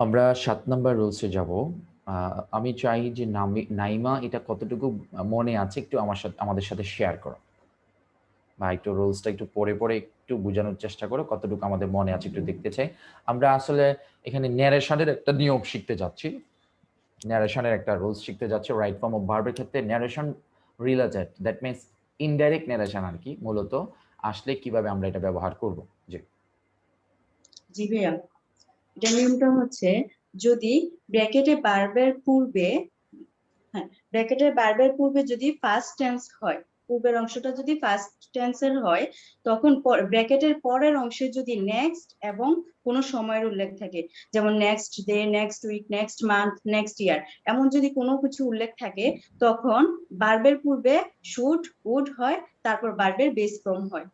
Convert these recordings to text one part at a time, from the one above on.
আমরা সাত নাম্বার রুলসে যাব। আমি চাই যে নাইমা এটা কতটুকু মনে আছে একটু আমার সাথে, আমাদের সাথে শেয়ার করো। বা একটু রুলসটা একটু পড়ে পড়ে একটু বোঝানোর চেষ্টা করো কতটুকু আমাদের মনে আছে একটু দেখতে চাই। আমরা আসলে এখানে ন্যারেশনের একটা নিয়ম শিখতে যাচ্ছি। ন্যারেশনের একটা রুলস শিখতে যাচ্ছি রাইট ফর্ম অফ ভার্বের ক্ষেত্রে narration related that means indirect narration আর কি, মূলত আসলে কীভাবে আমরা এটা ব্যবহার করব। জি। জি ভাইয়া। নিয়মটা হচ্ছে যদি ব্র্যাকেটে বার্বের পূর্বে হ্যাঁ ব্র্যাকেটের বার্বের পূর্বে যদি ফার্স্ট টেন্স হয়, পূর্বের অংশটা যদি ফার্স্ট টেন্সের হয়, তখন ব্র্যাকেটের পরের অংশে যদি নেক্সট এবং কোনো সময়ের উল্লেখ থাকে, যেমন next day next week next month next year এমন যদি কোনো কিছু উল্লেখ থাকে, তখন বার্বের পূর্বে শুড উড হয়, তারপর বার্বের বেস ফর্ম হয়।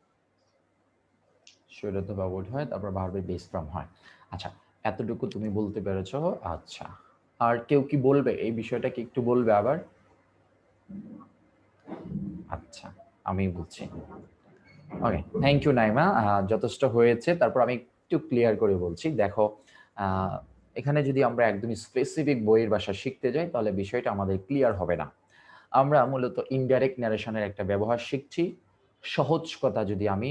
শুড অথবা উড হয়, তারপর ভার্বের বেস ফর্ম হয়। আচ্ছা এতটুকু তুমি বলতে পেরেছ? আচ্ছা। আর কেউ কি বলবে? এই বিষয়টা কি একটু বলবে আবার? আচ্ছা আমি বলছি। Okay thank you Naima. যথেষ্ট হয়েছে। তারপর আমি একটু ক্লিয়ার করে বলছি। দেখো এখানে যদি আমরা একদমই স্পেসিফিক বইয়ের ভাষা শিখতে যাই, তাহলে বিষয়টা আমাদের ক্লিয়ার হবে না। আমরা মূলত ইনডাইরেক্ট ন্যারেশনের একটা ব্যবহার শিখছি। সহজ কথা যদি আমি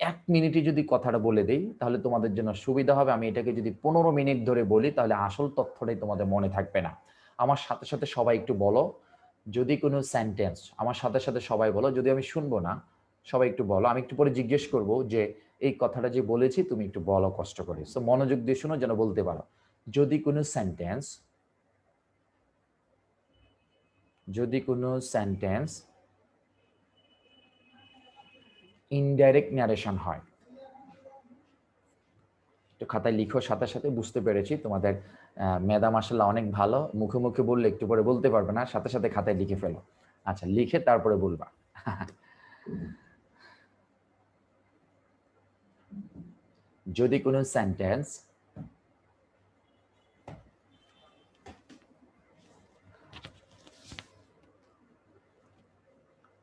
এক মিনিটে যদি কথাটা বলে দেই, তাহলে তোমাদের জন্য সুবিধা হবে। আমি এটাকে যদি পনেরো মিনিট ধরে বলি, তাহলে আসল তথ্যটাই তোমাদের মনে থাকবে না। আমার সাথে সাথে সবাই একটু বলো, যদি কোনো সেন্টেন্স আমার সাথে সাথে সবাই বলো, যদি আমি শুনব না, সবাই একটু বলো। আমি একটু পরে জিজ্ঞেস করব যে, এই কথাটা যে বলেছি, তুমি একটু বলো কষ্ট করে। সো মনোযোগ দিয়ে শুনো, যেন বলতে পারো। যদি কোনো সেন্টেন্স যদি কোনো সেন্টেন্স ইনডাইরেক্ট ন্যারেশন হয়। একটু খাতায় লিখো, সাথে সাথে বুঝতে পেরেছি তোমাদের মেধা মাসাল্লাহ অনেক ভালো। মুখে মুখে বললে একটু পরে বলতে পারবে না, সাথে সাথে খাতায় লিখে ফেলো। আচ্ছা লিখে তারপরে বলবা। যদি কোনো সেন্টেন্স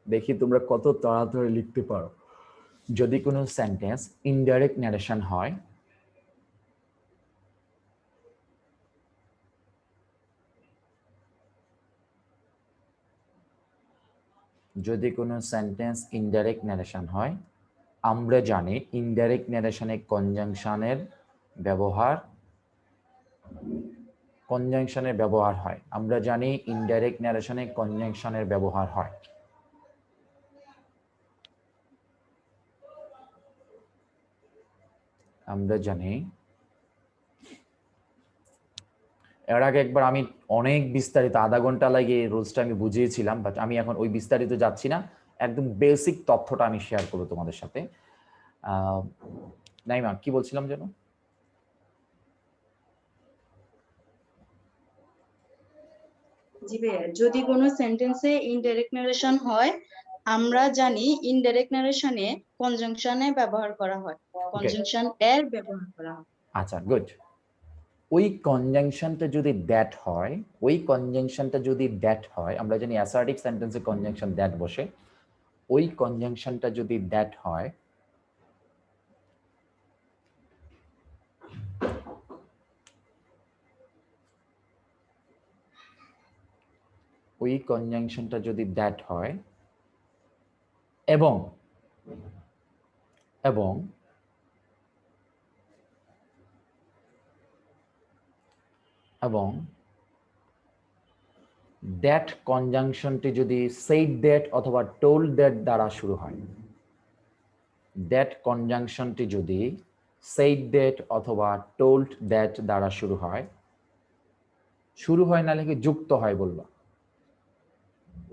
দেখি তোমরা কত তাড়াতাড়ি লিখতে পারো। যদি কোনো সেন্টেন্স ইনডাইরেক্ট ন্যারেশন হয়, যদি কোনো সেন্টেন্স ইনডাইরেক্ট ন্যারেশন হয়, আমরা জানি ইনডাইরেক্ট ন্যারেশনে কনজাংশনের ব্যবহার কনজাংশনের ব্যবহার হয়। আমরা জানি ইনডাইরেক্ট ন্যারেশনে কনজাংশনের ব্যবহার হয়। আমরা জানি। এর আগে একবার আমি অনেক বিস্তারিত আধা ঘণ্টা লাগে রুলসটা আমি বুঝিয়েছিলাম বাট আমি এখন ওই বিস্তারিত যাচ্ছি না। একদম বেসিক তথ্যটা আমি শেয়ার করব তোমাদের সাথে। নাইমা, কি বলছিলাম যেন? যদি কোনো সেন্টেন্সে ইনডাইরেক্ট নারেশন হয় আমরা জানি ইনডাইরেক্ট নারেশনে কনজাংশনে ব্যবহার করা হয়। কনজাংশন এর ব্যবহার করা হয়। আচ্ছা গুড ওই কনজাংশনটা যদি দ্যাট হয় ওই কনজাংশনটা যদি দ্যাট হয় আমরা জানি অ্যাসার্টিক সেন্টেন্সে কনজাংশন দ্যাট বসে ওই কনজাংশনটা যদি দ্যাট হয় ওই কনজাংশনটা যদি দ্যাট হয় এবং এবং এবং দ্যাট কনজাংশনটি যদি সেইড দ্যাট অথবা টোল দ্যাট দ্বারা শুরু হয় দ্যাট কনজাংশনটি যদি সেইড দ্যাট অথবা টোল্ড দ্যাট দ্বারা শুরু হয় শুরু হয় না লিখে যুক্ত হয় বলবা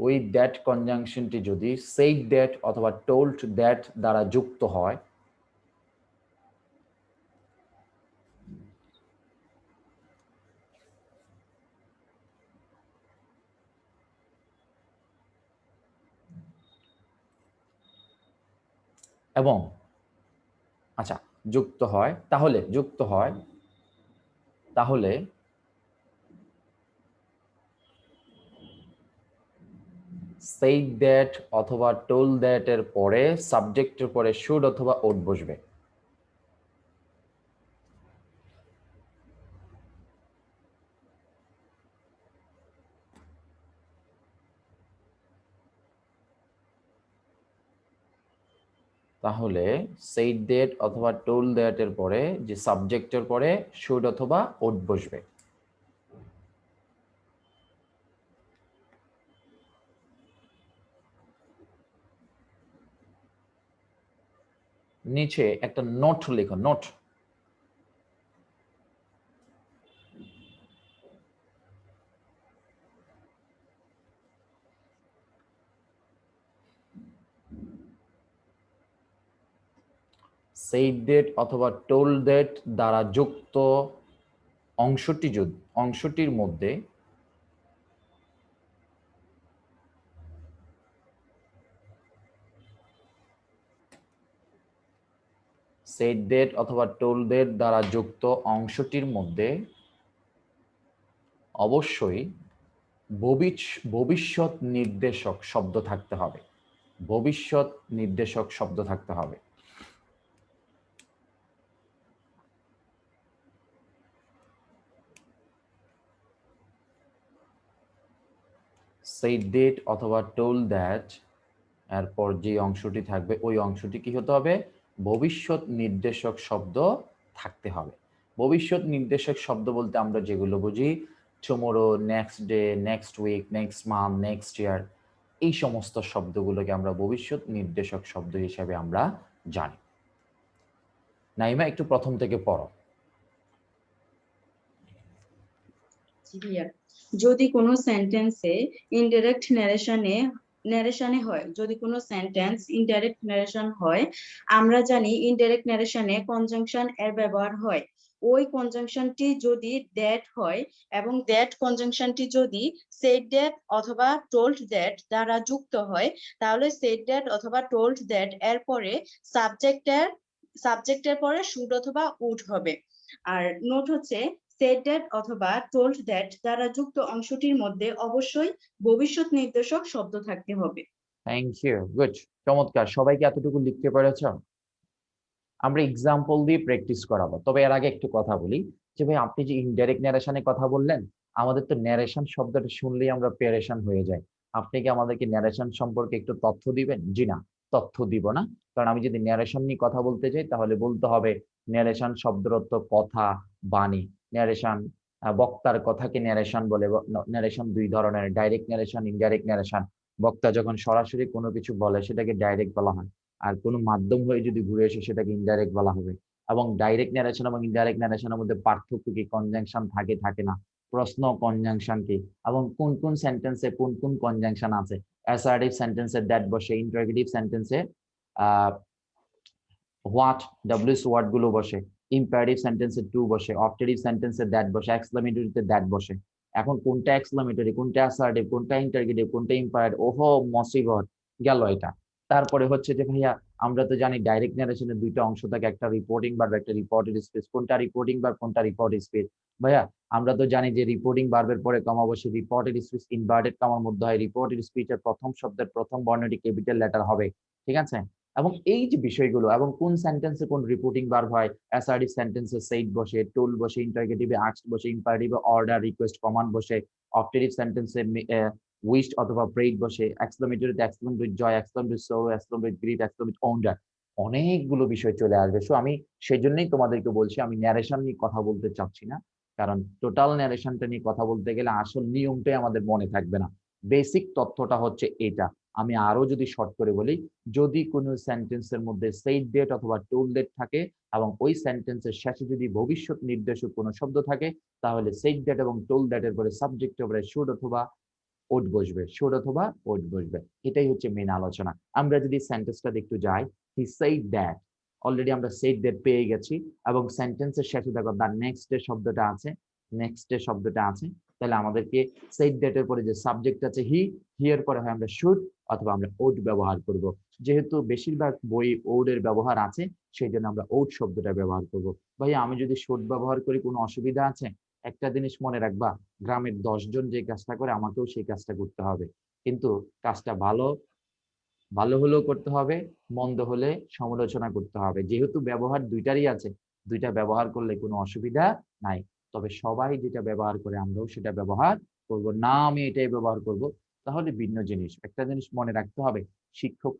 ওই দ্যাট কনজাংশনটি যদি সেইড দ্যাট অথবা টোল্ড দ্যাট দ্বারা যুক্ত হয়, এবং আচ্ছা যুক্ত হয়, তাহলে যুক্ত হয়, তাহলে সেই দ্যাট অথবা টোল দ্যাট এর পরে সাবজেক্টের পরে শুড অথবা ওট বসবে। তাহলে সেইট ডেট অথবা টোল দ্যাটের পরে, যে সাবজেক্টের পরে শুড অথবা ওট বসবে। নিচে একটা নোট লেখো নোট সেইড ডেট অথবা টোল ডেট দ্বারা যুক্ত অংশটি অংশটির মধ্যে সেট ডেট অথবা টোল ডেট দ্বারা যুক্ত অংশটির মধ্যে অবশ্যই ভবিষ্যৎ নির্দেশক শব্দ থাকতে হবে। ভবিষ্যৎ নির্দেশক শব্দ থাকতে হবে। সেই ডেট অথবা টোল দ্যাট এরপর যে অংশটি থাকবে, ওই অংশটি কি হতে হবে? ভবিষ্যৎ নির্দেশক শব্দ থাকতে হবে। ভবিষ্যৎ নির্দেশক শব্দ বলতে আমরা যেগুলো বুঝি tomorrow next day next week next month next year এই সমস্ত শব্দগুলোকে আমরা ভবিষ্যৎ নির্দেশক শব্দ হিসেবে আমরা জানি। নাইমা, একটু প্রথম থেকে পড়ো। যদি কোনো সেন্টেন্সে ইনডাইরেক্ট ন্যারেশনে ন্যারেশনে হয়। যদি কোনো সেন্টেন্স ইনডাইরেক্ট ন্যারেশন হয়, আমরা জানি ইনডাইরেক্ট ন্যারেশনে কনজাংশন এর ব্যবহার হয়। ওই কনজাংশনটি যদি দ্যাট হয় এবং দ্যাট কনজাংশনটি যদি সেড দ্যাট অথবা টোল্ড দ্যাট দ্বারা যুক্ত হয়, তাহলে সেড দ্যাট অথবা টোল্ড দ্যাট এর পরে সাবজেক্টের সাবজেক্টের পরে শুড অথবা উড হবে। আর নোট হচ্ছে সেড দ্যাট অথবা টোল্ড দ্যাট দ্বারা যুক্ত অংশটির মধ্যে অবশ্যই ভবিষ্যৎ নির্দেশক শব্দ থাকতে হবে। থ্যাংক ইউ গুড চমৎকার, সবাইকে এতটুকু লিখতে পেরেছ? আমরা এক্সাম্পল দিয়ে প্র্যাকটিস করাবো, তবে এর আগে একটু কথা বলি, যে ভাই আপনি যে ইনডাইরেক্ট ন্যারেশনে কথা বললেন, আমাদের তো ন্যারেশন শব্দটা শুনলেই আমরা প্যারেশন হয়ে যাই। আপনি কি আমাদেরকে ন্যারেশন সম্পর্কে একটু তথ্য দিবেন? জি না। তথ্য দিব না। কারণ আমি যদি ন্যারেশন নিয়ে কথা বলতে চাই, তাহলে বলতে হবে ন্যারেশন শব্দের অর্থ কথা বাণী। ন্যারেশন বক্তার কথাকে ন্যারেশন বলে ন্যারেশন দুই ধরনের ডাইরেক্ট ন্যারেশন ইনডাইরেক্ট ন্যারেশন বক্তা যখন সরাসরি কোনো কিছু বলে, সেটাকে ডাইরেক্ট বলা হয়। আর কোনো মাধ্যম হয়ে যদি ঘুরে এসে সেটাকে ইনডাইরেক্ট বলা হবে। এবং ডাইরেক্ট ন্যারেশন এবং ইনডাইরেক্ট ন্যারেশনের মধ্যে পার্থক্য কি? কনজাংশন থাকে থাকে না। প্রশ্ন কনজাংশন কি? এবং কোন কোন সেন্টেন্সে কোন কোন কনজাংশন আছে? অ্যাসার্টিভ সেন্টেন্সে দ্যাট বসে ইন্টারগেটিভ সেন্টেন্সে হোয়াট ডাব্লিউস ওয়ার্ডগুলো বসে ইম্পারেটিভ সেন্টেন্সে টু বসে অপটেটিভ সেন্টেন্সে দ্যাট বসে এক্সক্লামেটরিতে দ্যাট বসে। এখন কোনটা এক্সক্লামেটরি কোনটা অ্যাসার্টিভ কোনটা ইন্টারগেটিভ কোনটা ইম্পারেটিভ ওহো, মসিবত, গেল এটা। তারপরে হচ্ছে যে ভাইয়া, আমরা তো জানি ডাইরেক্ট ন্যারেশনের দুইটা অংশ থাকে, একটা রিপোর্টিং বার একটা রিপোর্টেড স্পেস কোনটা রিপোর্টিং বার কোনটা রিপোর্ট স্পেস ভাইয়া, আমরা তো জানি যে রিপোর্টিং বার্বের পরে কমা অবশ্যই রিপোর্টেড স্পেস ইনভার্টেড কমার মধ্যে হয়। রিপোর্টেড স্পিচের প্রথম শব্দের প্রথম বর্ণটি ক্যাপিটাল লেটার হবে। ঠিক আছে? এবং এই যে বিষয়গুলো, এবং কোন সেন্টেন্সে কোন রিপোর্টিং ভার্ব হয়? অ্যাসার্টিভ সেন্টেন্সে সেইট বসে টোল বসে ইন্টারগেটিভে আক্সড বসে ইম্পারেটিভে অর্ডার রিকোয়েস্ট কমান্ড বসে অপটেটিভ সেন্টেন্সে উইস্ট অথবা প্রেইড বসে এক্সক্লামেটরিতে exclaim with joy exclaim with sorrow exclaim with grief exclaim with wonder অনেকগুলো বিষয় চলে আসবে। সো আমি সেই জন্যই তোমাদেরকে বলছি, আমি ন্যারেশন নিয়ে কথা বলতে চাচ্ছি না। কারণ টোটাল ন্যারেশনটা নিয়ে কথা বলতে গেলে আসল নিয়মটাই আমাদের মনে থাকবে না। বেসিক তথ্যটা হচ্ছে এটা। আমি আরও যদি শর্ট করে বলি, যদি কোনো সেন্টেন্সের মধ্যে সেইট ডেট অথবা টোল ডেট থাকে এবং ওই সেন্টেন্সের শেষে যদি ভবিষ্যৎ নির্দেশক কোনো শব্দ থাকে, তাহলে সেইট ডেট এবং টোল ডেটের পরে সাবজেক্টের পরে শুড অথবা ওট বসবে। শুড অথবা ওট বসবে। এটাই হচ্ছে মেন আলোচনা। আমরা যদি সেন্টেন্সটা একটু যাই হি সেইড দ্যাট অলরেডি আমরা সেইড দ্যাট পেয়ে গেছি এবং সেন্টেন্সের শেষে দেখো দ্য নেক্সট ডে শব্দটা আছে নেক্সট ডে শব্দটা আছে, তাহলে আমাদেরকে সেইড ডেটের পরে যে সাবজেক্ট আছে হি হিয়ার পরে হয় আমরা শুড অথবা আমরা ওট ব্যবহার করব। যেহেতু বেশিরভাগ বই ওডের ব্যবহার আছে, সেই জন্য আমরা ওট শব্দটা ব্যবহার করব। ভাই আমি যদি শুড ব্যবহার করি কোনো অসুবিধা আছে? একটা জিনিস মনে রাখবা, গ্রামের জন যে কাজটা করে আমাকেও সেই কাজটা করতে হবে। কিন্তু কাজটা ভালো ভালো হলেও করতে হবে, মন্দ হলে সমালোচনা করতে হবে। যেহেতু ব্যবহার দুইটারই আছে, দুইটা ব্যবহার করলে কোনো অসুবিধা নাই। তবে সবাই যেটা ব্যবহার করে আমরাও সেটা ব্যবহার করব। না আমি এটাই ব্যবহার করব। তাহলে ভিন্ন জিনিস। একটা জিনিস মনে রাখতে হবে, শিক্ষক